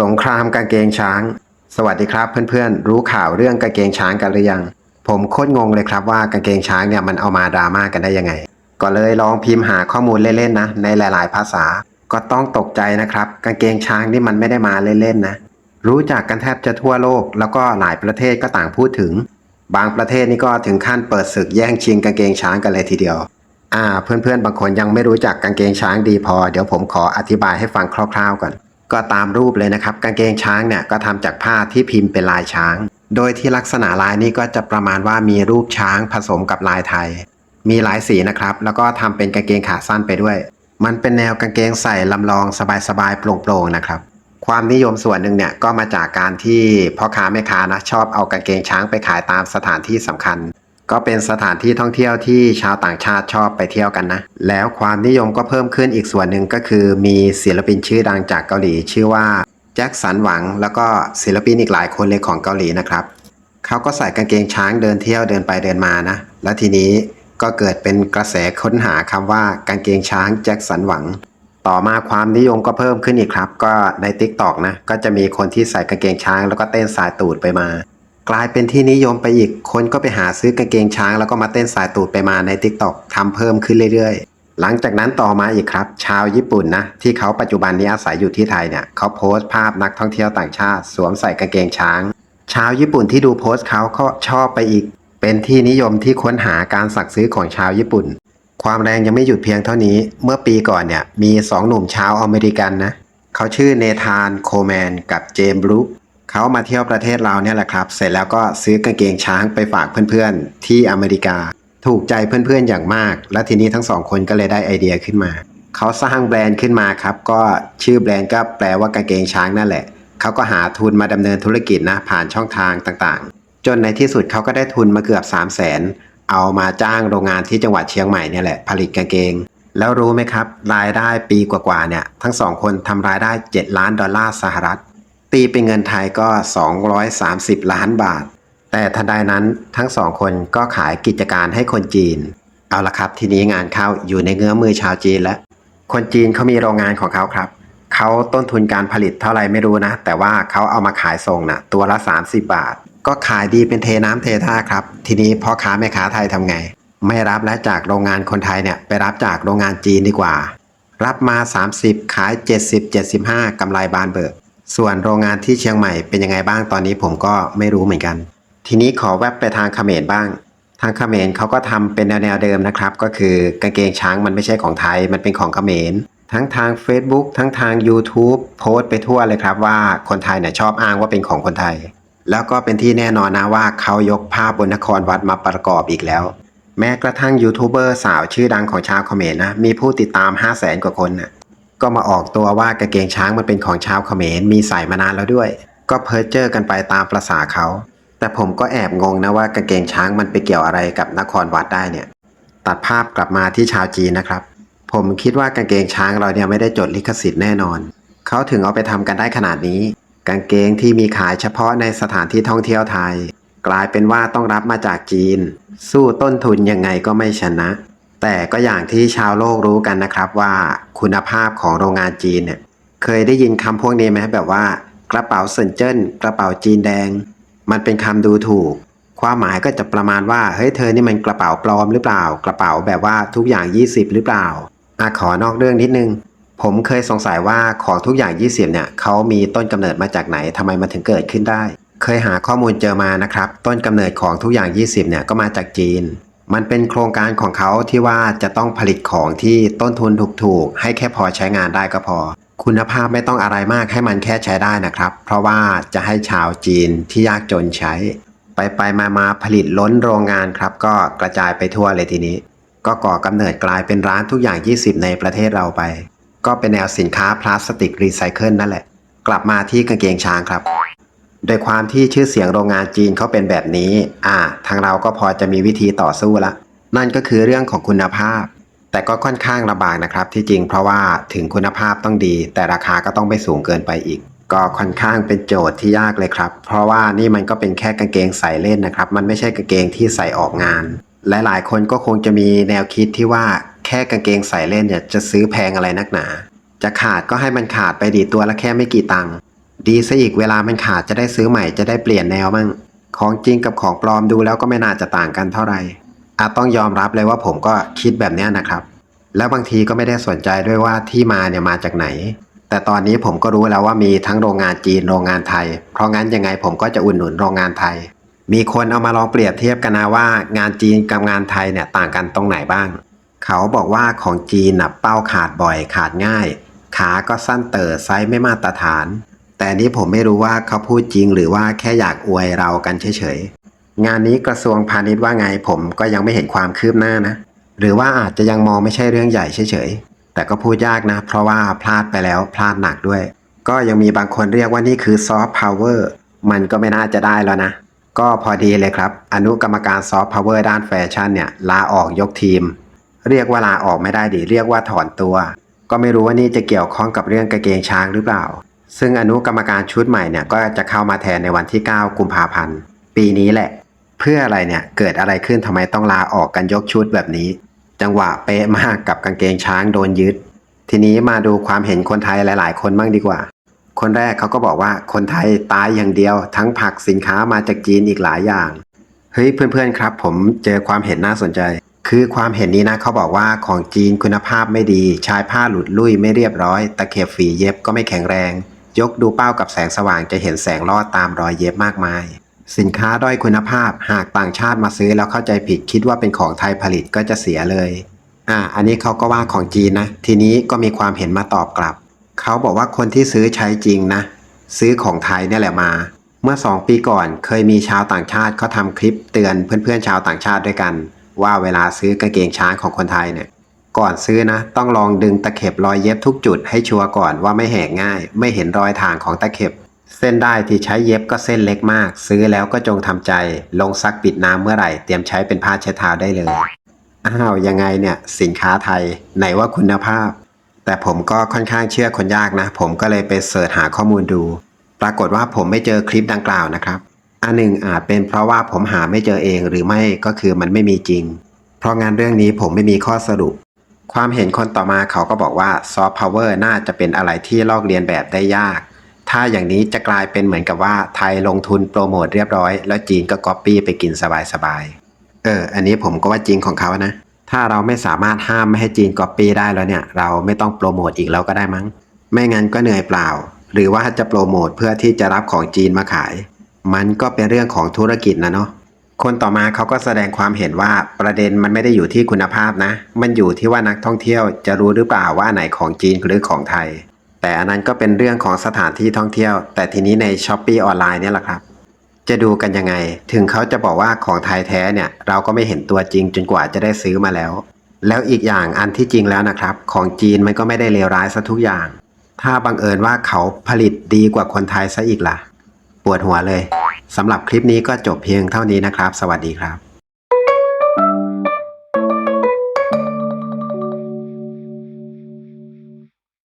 สงครามกางเกงช้าง สวัสดีครับเพื่อนๆ รู้ข่าวเรื่องกางเกงช้างกันหรือยัง ผมโคตรงงเลยครับว่ากางเกงช้างเนี่ยมันเอามาดราม่ากันได้ยังไง ก็เลยลองพิมพ์หาข้อมูลเล่นๆนะ ในหลาย ๆ ภาษา ก็ต้องตกใจนะครับ กางเกงช้างนี่มันไม่ได้มาเล่นๆนะ รู้จักกันแทบจะทั่วโลก แล้วก็หลายประเทศก็ต่างพูดถึง บางประเทศนี่ก็ถึงขั้นเปิดศึกแย่งชิงกางเกงช้างกันเลยทีเดียว อ่า เพื่อนๆ บางคนยังไม่รู้จักกางเกงช้างดีพอ เดี๋ยวผมขออธิบายให้ฟังคร่าว ๆก่อน ก็ตามรูปเลยนะครับ กางเกงช้างเนี่ยก็ทำจากผ้าที่พิมพ์เป็นลายช้าง โดยที่ลักษณะลายนี้ก็จะประมาณว่ามีรูปช้างผสมกับลายไทย มีหลายสีนะครับ แล้วก็ทำเป็นกางเกงขาสั้นไปด้วย มันเป็นแนวกางเกงใส่ลำลองสบายๆโปร่งๆนะครับความนิยมส่วนหนึ่งเนี่ยก็มาจากการที่พ่อค้าแม่ค้านะชอบเอากางเกงช้างไปขายตามสถานที่สำคัญ ก็เป็นสถานที่ท่องเที่ยวที่ชาวต่างชาติชอบไปเที่ยวกันนะ แล้วความนิยมก็เพิ่มขึ้นอีกส่วนหนึ่งก็คือมีศิลปินชื่อดังจากเกาหลี ชื่อว่าแจ็คสันหวัง แล้วก็ศิลปินอีกหลายคนเลยของเกาหลีนะครับเขาก็ใส่กางเกงช้างเดินเที่ยวเดินไปเดินมานะ แล้วทีนี้ก็เกิดเป็นกระแสค้นหาคำว่ากางเกงช้างแจ็คสันหวัง ต่อมาความนิยมก็เพิ่มขึ้นอีกครับ ก็ใน t ิ k t o k นะก็จะมีคนที่ใส่กางเกงช้างแล้วก็เต้นสายตูดไปมา กลายเป็นที่นิยมไปอีก คนก็ไปหาซื้อกางเกงช้าง แล้วก็มาเต้นสายตูดไปมาใน t ิ k t o k ทำเพิ่มขึ้นเรื่อยๆ หลังจากนั้นต่อมาอีกครับ ชาวญี่ปุ่นนะ ที่เขาปัจจุบันนี้อาศัยอยู่ที่ไทยเนี่ยเขาโพสต์ภาพนักท่องเที่ยวต่างชาติ สวมใส่กางเกงช้าง ชาวญี่ปุ่นที่ดูโพสต์เขาก็ชอบไปอีก เป็นที่นิยมที่ค้นหาการสั่งซื้อของชาวญี่ปุ่น ความแรงยังไม่หยุดเพียงเท่านี้ เมื่อปีก่อนเนี่ยมีสองหนุ่มชาวอเมริกันนะเขาชื่อเนธานโคแมนกับเจมส์บรูค เขามาเที่ยวประเทศเราเนี่ยแหละครับ เสร็จแล้วก็ซื้อกางเกงช้างไปฝากเพื่อนๆ ที่อเมริกา ถูกใจเพื่อนๆอย่างมาก และทีนี้ทั้งสองคนก็เลยได้ไอเดียขึ้นมา เขาสร้างแบรนด์ขึ้นมาครับ ก็ชื่อแบรนด์ก็แปลว่ากางเกงช้างนั่นแหละเขาก็หาทุนมาดำเนินธุรกิจนะผ่านช่องทางต่างๆ จนในที่สุดเขาก็ได้ทุนมาเกือบ 3 0 0แสนเอามาจ้างโรงงานที่จังหวัดเชียงใหม่เนี่ยแหละผลิตกางเกง แล้วรู้ไหมครับ รายได้ปีกว่าๆเนี่ยทั้งสองคนทำรายได้ 7 ล้านดอลลาร์สหรัฐ ตีเป็นเงินไทยก็ 230 ล้านบาท แต่ทันใดนั้นทั้งสองคนก็ขายกิจการให้คนจีน เอาละครับ ทีนี้งานเข้าอยู่ในเงื้อมือชาวจีนแล้ว คนจีนเขามีโรงงานของเขาครับ เขาต้นทุนการผลิตเท่าไหร่ไม่รู้นะ แต่ว่าเขาเอามาขายส่งนะตัวละ 30 บาท ก็ขายดีเป็นเทน้ำเทท่าครับ ทีนี้พ่อค้าแม่ค้าไทยทำไง ไม่รับแล้วจากโรงงานคนไทยเนี่ยไปรับจากโรงงานจีนดีกว่า รับมา 30 ขาย 70 75กำไรบานเบิก ส่วนโรงงานที่เชียงใหม่เป็นยังไงบ้างตอนนี้ผมก็ไม่รู้เหมือนกัน ทีนี้ขอแวบไปทางเขมรบ้าง ทางเขมรเขาก็ทำเป็นแนวเดิมนะครับ ก็คือกางเกงช้างมันไม่ใช่ของไทยมันเป็นของเขมรทั้งทาง Facebook ทั้งทาง YouTube โพสต์ไปทั่วเลยครับว่าคนไทยเนี่ยชอบอ้างว่าเป็นของคนไทย แล้วก็เป็นที่แน่นอนนะว่าเขายกภาพบนนครวัดมาประกอบอีกแล้ว แม้กระทั่งยูทูบเบอร์สาวชื่อดังของชาวเขมรนะมีผู้ติดตาม 5 0 0แสนกว่าคนน่ะ ก็มาออกตัวว่ากางเกงช้างมันเป็นของชาวเขมรมีใส่มานานแล้วด้วย ก็เพ้อเจ้อกันไปตามประษาเขา แต่ผมก็แอบงงนะว่ากางเกงช้างมันไปเกี่ยวอะไรกับนครวัดได้เนี่ย ตัดภาพกลับมาที่ชาวจีนนะครับ ผมคิดว่ากางเกงช้างเราเนี่ยไม่ได้จดลิขสิทธิ์แน่นอน เขาถึงเอาไปทำกันได้ขนาดนี้ กางเกงที่มีขายเฉพาะในสถานที่ท่องเที่ยวไทย กลายเป็นว่าต้องรับมาจากจีน สู้ต้นทุนยังไงก็ไม่ชนะ แต่ก็อย่างที่ชาวโลกรู้กันนะครับว่าคุณภาพของโรงงานจีนเนี่ยเคยได้ยินคำพวกนี้ไหมแบบว่ากระเป๋าเซินเจิ้นกระเป๋าจีนแดง มันเป็นคำดูถูก ความหมายก็จะประมาณว่าเฮ้ยเธอนี่มันกระเป๋าปลอมหรือเปล่า กระเป๋าแบบว่าทุกอย่าง 20 หรือเปล่าอะขอนอกเรื่องนิดนึง ผมเคยสงสัยว่าของทุกอย่าง 20 เนี่ยเขามีต้นกำเนิดมาจากไหนทำไมมันถึงเกิดขึ้นได้ เคยหาข้อมูลเจอมานะครับ ต้นกำเนิดของทุกอย่าง 20 เนี่ยก็มาจากจีน มันเป็นโครงการของเขาที่ว่าจะต้องผลิตของที่ต้นทุนถูกๆ ให้แค่พอใช้งานได้ก็พอ คุณภาพไม่ต้องอะไรมากให้มันแค่ใช้ได้นะครับ เพราะว่าจะให้ชาวจีนที่ยากจนใช้ ไปไปมามาผลิตล้นโรงงานครับ ก็กระจายไปทั่วเลยทีนี้ ก็ก่อกำเนิดกลายเป็นร้านทุกอย่าง 20 ในประเทศเราไป ก็เป็นแนวสินค้าพลาสติกรีไซเคิลนั่นแหละ กลับมาที่กางเกงช้างครับ โดยความที่ชื่อเสียงโรงงานจีนเขาเป็นแบบนี้ อ่า ทางเราก็พอจะมีวิธีต่อสู้ละ นั่นก็คือเรื่องของคุณภาพ แต่ก็ค่อนข้างลำบากนะครับ ที่จริงเพราะว่าถึงคุณภาพต้องดี แต่ราคาก็ต้องไม่สูงเกินไปอีก ก็ค่อนข้างเป็นโจทย์ที่ยากเลยครับ เพราะว่านี่มันก็เป็นแค่กางเกงใส่เล่นนะครับ มันไม่ใช่กางเกงที่ใส่ออกงานและหลายคนก็คงจะมีแนวคิดที่ว่าแค่กางเกงใส่เล่นเนี่ยจะซื้อแพงอะไรนักหนา จะขาดก็ให้มันขาดไปดีตัวละแค่ไม่กี่ตังค์ ดีซะอีกเวลามันขาดจะได้ซื้อใหม่จะได้เปลี่ยนแนวมั่ง ของจริงกับของปลอมดูแล้วก็ไม่น่าจะต่างกันเท่าไหร่อาจต้องยอมรับเลยว่าผมก็คิดแบบนี้นะครับ แล้วบางทีก็ไม่ได้สนใจด้วยว่าที่มาเนี่ยมาจากไหน แต่ตอนนี้ผมก็รู้แล้วว่ามีทั้งโรงงานจีนโรงงานไทย เพราะงั้นยังไงผมก็จะอุดหนุนโรงงานไทย มีคนเอามาลองเปรียบเทียบกันนะว่างานจีนกับงานไทยเนี่ยต่างกันตรงไหนบ้าง เขาบอกว่าของจีนน่ะเป้าขาดบ่อยขาดง่าย ขาก็สั้นเต๋อไซส์ไม่มาตรฐาน แต่นี้ผมไม่รู้ว่าเขาพูดจริงหรือว่าแค่อยากอวยเรากันเฉยๆ งานนี้กระทรวงพาณิชย์ว่าไงผมก็ยังไม่เห็นความคืบหน้านะ หรือว่าอาจจะยังมองไม่ใช่เรื่องใหญ่เฉยๆ แต่ก็พูดยากนะ เพราะว่าพลาดไปแล้วพลาดหนักด้วย ก็ยังมีบางคนเรียกว่านี่คือซอฟต์พาวเวอร์มันก็ไม่น่าจะได้แล้วนะ ก็พอดีเลยครับ อนุกรรมการซอฟต์พาวเวอร์ด้านแฟชั่นเนี่ยลาออกยกทีม เรียกว่าลาออกไม่ได้ดิเรียกว่าถอนตัว ก็ไม่รู้ว่านี่จะเกี่ยวข้องกับเรื่องกางเกงช้างหรือเปล่า ซึ่งอนุกรรมการชุดใหม่เนี่ยก็จะเข้ามาแทนในวันที่ 9 กุมภาพันธ์ ปีนี้แหละ เพื่ออะไรเนี่ยเกิดอะไรขึ้นทำไมต้องลาออกกันยกชุดแบบนี้ จังหวะเป๊ะมากกับกางเกงช้างโดนยึด ทีนี้มาดูความเห็นคนไทยหลาย ๆ คนบ้างดีกว่า คนแรกเขาก็บอกว่าคนไทยตายอย่างเดียว ทั้งผักสินค้ามาจากจีนอีกหลายอย่างเฮ้ยเพื่อนๆครับ ผมเจอความเห็นน่าสนใจ คือความเห็นนี้นะเขาบอกว่าของจีนคุณภาพไม่ดี ชายผ้าหลุดลุ่ยไม่เรียบร้อย ตะเข็บฝีเย็บก็ไม่แข็งแรง ยกดูเป้ากับแสงสว่างจะเห็นแสงลอดตามรอยเย็บมากมาย สินค้าด้อยคุณภาพหากต่างชาติมาซื้อแล้วเข้าใจผิดคิดว่าเป็นของไทยผลิตก็จะเสียเลย อ่า อันนี้เขาก็ว่าของจีนนะ ทีนี้ก็มีความเห็นมาตอบกลับ เขาบอกว่าคนที่ซื้อใช้จริงนะ ซื้อของไทยเนี่ยแหละมา เมื่อ 2 ปีก่อนเคยมีชาวต่างชาติเขาทำคลิปเตือนเพื่อนๆชาวต่างชาติด้วยกัน ว่าเวลาซื้อกางเกงช้างของคนไทยเนี่ย ก่อนซื้อนะ ต้องลองดึงตะเข็บรอยเย็บทุกจุดให้ชัวร์ก่อนว่าไม่แหกง่าย ไม่เห็นรอยถ่างของตะเข็บ เส้นได้ที่ใช้เย็บก็เส้นเล็กมาก ซื้อแล้วก็จงทำใจ ลงซักปิดน้ำเมื่อไหร่ เตรียมใช้เป็นผ้าเช็ดเท้าได้เลย อ้าวยังไงเนี่ย สินค้าไทย ไหนว่าคุณภาพ แต่ผมก็ค่อนข้างเชื่อคนยากนะ ผมก็เลยไปเสิร์ชหาข้อมูลดู ปรากฏว่าผมไม่เจอคลิปดังกล่าวนะครับ อันหนึ่งอาจเป็นเพราะว่าผมหาไม่เจอเองหรือไม่ก็คือมันไม่มีจริง เพราะงานเรื่องนี้ผมไม่มีข้อสรุป ความเห็นคนต่อมาเขาก็บอกว่าซอฟต์พาวเวอร์น่าจะเป็นอะไรที่ลอกเลียนแบบได้ยาก ถ้าอย่างนี้จะกลายเป็นเหมือนกับว่าไทยลงทุนโปรโมทเรียบร้อย แล้วจีนก็ก๊อปปี้ไปกินสบายๆ เออ อันนี้ผมก็ว่าจริงของเขานะ ถ้าเราไม่สามารถห้ามไม่ให้จีนก๊อปปี้ได้แล้วเนี่ย เราไม่ต้องโปรโมทอีกแล้วก็ได้มั้ง ไม่งั้นก็เหนื่อยเปล่า หรือว่าจะโปรโมทเพื่อที่จะรับของจีนมาขาย มันก็เป็นเรื่องของธุรกิจนะเนาะ คนต่อมาเขาก็แสดงความเห็นว่าประเด็นมันไม่ได้อยู่ที่คุณภาพนะ มันอยู่ที่ว่านักท่องเที่ยวจะรู้หรือเปล่าว่าไหนของจีนหรือของไทย แต่อันนั้นก็เป็นเรื่องของสถานที่ท่องเที่ยว แต่ทีนี้ในช้อปปีออนไลน์เนี่ยแหละครับ จะดูกันยังไง ถึงเขาจะบอกว่าของไทยแท้เนี่ยเราก็ไม่เห็นตัวจริงจนกว่าจะได้ซื้อมาแล้ว แล้วอีกอย่างอันที่จริงแล้วนะครับ ของจีนมันก็ไม่ได้เลวร้ายซะทุกอย่าง ถ้าบังเอิญว่าเขาผลิตดีกว่าคนไทยซะอีกล่ะ ปวดหัวเลย สำหรับคลิปนี้ก็จบเพียงเท่านี้นะครับ สวัสดีครับ